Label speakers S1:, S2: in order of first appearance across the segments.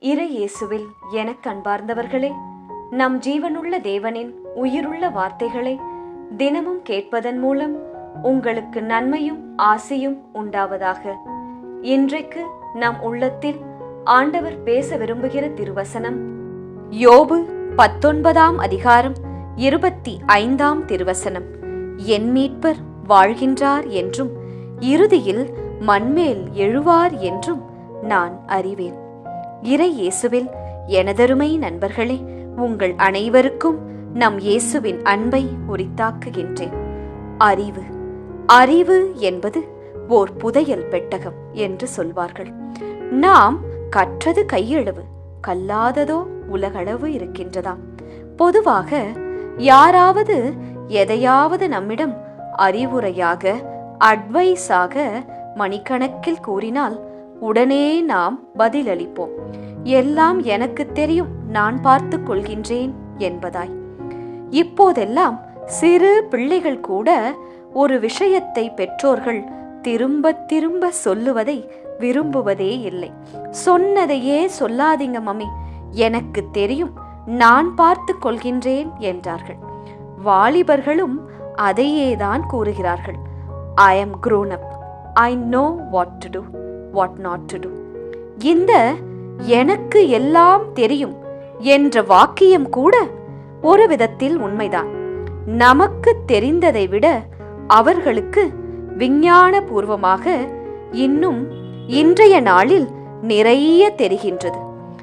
S1: இறை இயேசுவில் எனக் கண்பார்ந்தவர்களே நம் ஜீவனுள்ள தேவனின் உயிருள்ள வார்த்தைகளை தினமும் கேட்பதன் மூலம் உங்களுக்கு நன்மையும் ஆசையும் உண்டாவதாக. இன்றைக்கு நம் உள்ளத்தில் ஆண்டவர் பேச விரும்புகிற திருவசனம் யோபு பத்தொன்பதாம் அதிகாரம் இருபத்தி ஐந்தாம் திருவசனம். என் மீட்பர் வாழ்கின்றார் என்றும் இறுதியில் மண்மேல் எழுவார் என்றும் நான் அறிவேன். இறை இயேசுவில் எனதருமை நண்பர்களே உங்கள் அனைவருக்கும் நம் இயேசுவின் அன்பை உரித்தாக்குகின்றேன். அறிவு. அறிவு என்பது ஓர் புதையல் பெட்டகம் என்று சொல்வார்கள். நாம் கற்றது கையளவு கல்லாததோ உலகளவு இருக்கின்றதாம். பொதுவாக யாராவது எதையாவது நம்மிடம் அறிவுரையாக அட்வைஸாக மணிக்கணக்கில் கூறினால் உடனே நாம் பதிலளிப்போம். எல்லாம் எனக்கு தெரியும் நான் பார்த்து கொள்கின்றேன் என்பதாய். இப்போதெல்லாம் சிறு பிள்ளைகள் கூட ஒரு விஷயத்தை பெற்றோர்கள் திரும்ப திரும்ப சொல்லுவதை விரும்புவதே இல்லை. சொன்னதையே சொல்லாதீங்க மம்மி. எனக்கு தெரியும் நான் பார்த்து கொள்கின்றேன் என்றார்கள். வாலிபர்களும் அதையே தான் கூறுகிறார்கள். I am grown up I know what to do what not to do இந்த எனக்கு எல்லாம் தெரியும் என்ற வாக்கியம் கூட ஒரு விதத்தில் உண்மைதான். நமக்கு தெரிந்ததை விட அவர்களுக்கு விஞ்ஞான பூர்வமாக இன்னும் இன்றைய நாளில் நிறைய தெரிகின்றது.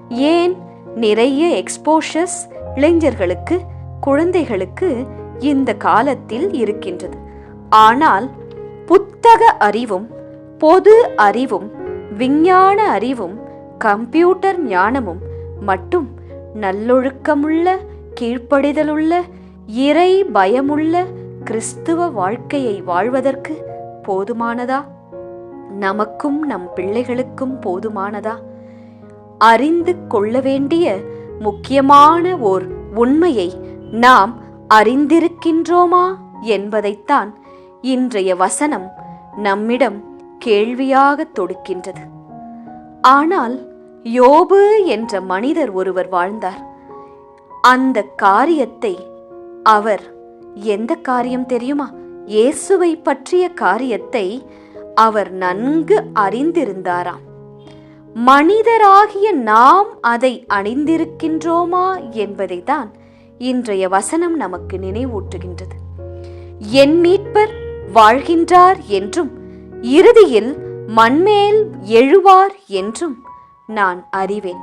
S1: ஏன்? நிறைய எக்ஸ்போஷர்ஸ் இளைஞர்களுக்கு குழந்தைகளுக்கு இந்த காலத்தில் இருக்கின்றது. ஆனால் புத்தக அறிவும் பொது அறிவும் விஞ்ஞான அறிவும் கம்ப்யூட்டர் ஞானமும் மட்டும் நல்லொழுக்கமுள்ள கீழ்ப்படிதலுள்ள இறை பயமுள்ள கிறிஸ்துவ வாழ்க்கையை வாழ்வதற்கு போதுமானதா? நமக்கும் நம் பிள்ளைகளுக்கும் போதுமானதா? அறிந்து கொள்ள வேண்டிய முக்கியமான ஓர் உண்மையை நாம் அறிந்திருக்கின்றோமா என்பதைத்தான் இன்றைய வசனம் நம்மிடம் கேள்வியாக தொடுக்கின்றது. ஆனால் யோபு என்ற மனிதர் ஒருவர் வாழ்ந்தார். அந்த காரியத்தை அவர் எந்த காரியம் தெரியுமா? இயேசுவை பற்றிய காரியத்தை அவர் நன்கு அறிந்திருந்தாராம். மனிதராகிய நாம் அதை அணிந்திருக்கின்றோமா என்பதை தான் இன்றைய வசனம் நமக்கு நினைவூட்டுகின்றது. என் மீட்பர் வாழ்கின்றார் என்றும் இறுதியில் மண்மேல் எழுவார் என்றும் நான் அறிவேன்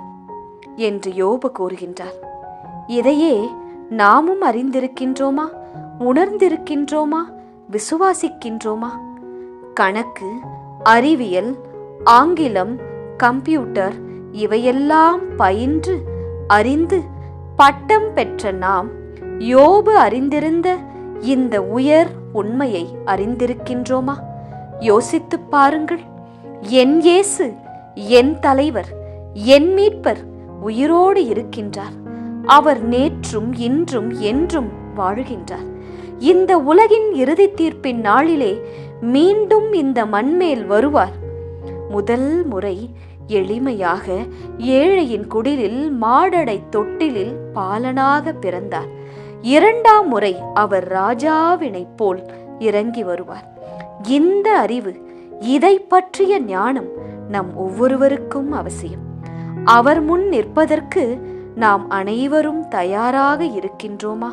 S1: என்று யோபு கூறுகின்றார். இதையே நாமும் அறிந்திருக்கின்றோமா? உணர்ந்திருக்கின்றோமா? விசுவாசிக்கின்றோமா? கணக்கு அறிவியல் ஆங்கிலம் கம்ப்யூட்டர் இவையெல்லாம் பயின்று அறிந்து பட்டம் பெற்ற நாம் யோபு அறிந்திருந்த இந்த உயர் உண்மையை அறிந்திருக்கின்றோமா? யோசித்துப் பாருங்கள். என் இயேசு என் தலைவர் என் மீட்பர் உயிரோடு இருக்கின்றார். அவர் நேற்றும் இன்றும் என்றும் வாழுகின்றார். இந்த உலகின் இறுதி தீர்ப்பின் நாளிலே மீண்டும் இந்த மண்மேல் வருவார். முதல் முறை எளிமையாக ஏழையின் குடிலில் மாடடை தொட்டிலில் பாலனாக பிறந்தார். இரண்டாம் முறை அவர் ராஜாவினைப் போல் இறங்கி வருவார். இந்த அறிவு இதை பற்றிய ஞானம் நம் ஒவ்வொருவருக்கும் அவசியம். அவர் முன் நிற்பதற்கு நாம் அனைவரும் தயாராக இருக்கின்றோமா?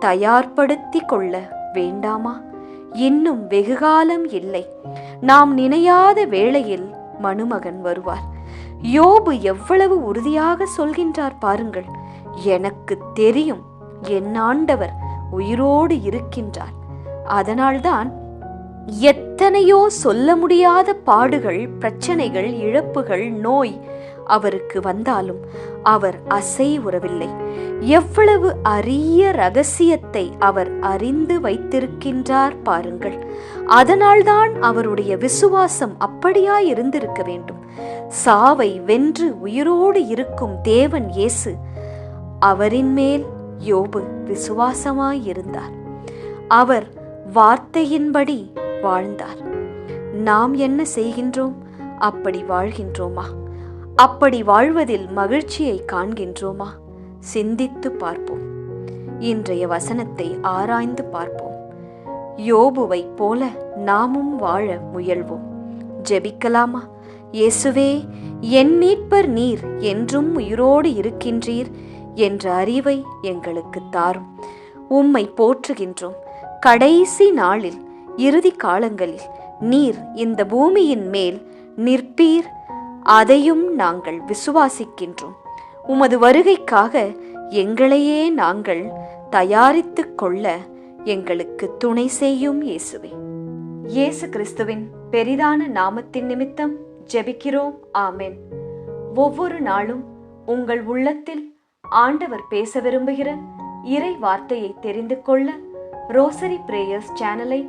S1: தயார்படுத்தி கொள்ள வேண்டாமா? இன்னும் வெகுகாலம் இல்லை. நாம் நினையாத வேளையில் மணுமகன் வருவார். யோபு எவ்வளவு உறுதியாக சொல்கின்றார் பாருங்கள். எனக்கு தெரியும் என் ஆண்டவர் உயிரோடு இருக்கின்றார். அதனால்தான் எத்தனையோ சொல்ல முடியாத பாடுகள் பிரச்சனைகள் இழப்புகள் நோய் அவருக்கு வந்தாலும் அவர் அசை உறவில்லை. எவ்வளவு அரிய ரகசியத்தை அவர் அறிந்து வைத்திருக்கின்றார் பாருங்கள். அதனால்தான் அவருடைய விசுவாசம் அப்படியா இருந்திருக்க வேண்டும். சாவை வென்று உயிரோடு இருக்கும் தேவன் இயேசு அவரின் மேல் யோபு விசுவாசமாயிருந்தார். அவர் வார்த்தையின்படி வாழ்ந்தார். நாம் என்ன செய்கின்றோம்? அப்படி வாழ்கின்றோமா? அப்படி வாழ்வதில் மகிழ்ச்சியை காண்கின்றோமா? சிந்தித்து பார்ப்போம். இன்றைய வசனத்தை ஆராய்ந்து பார்ப்போம். யோபுவைப் போல நாமும் வாழ முயல்வோம். ஜெபிக்கலாமா? இயேசுவே என் மீட்பர் நீர் என்றும் உயிரோடு இருக்கின்றீர் என்ற அறிவை எங்களுக்கு தாரும். உம்மை போற்றுகின்றோம். கடைசி நாளில் இறுதி காலங்களில் நீர் இந்த பூமியின் மேல் நிற்பீர். அதையும் நாங்கள் விசுவாசிக்கின்றோம். உமது வருகைக்காக எங்களையே நாங்கள் தயாரித்துக் கொள்ள எங்களுக்கு துணை செய்யும் இயேசுவே. இயேசு கிறிஸ்துவின் பெரிதான நாமத்தின் நிமித்தம் ஜெபிக்கிறோம். ஆமென். ஒவ்வொரு நாளும் உங்கள் உள்ளத்தில் ஆண்டவர் பேச விரும்புகிற இறை வார்த்தையை தெரிந்து கொள்ள ரோசரி பிரேயர்ஸ் சேனலை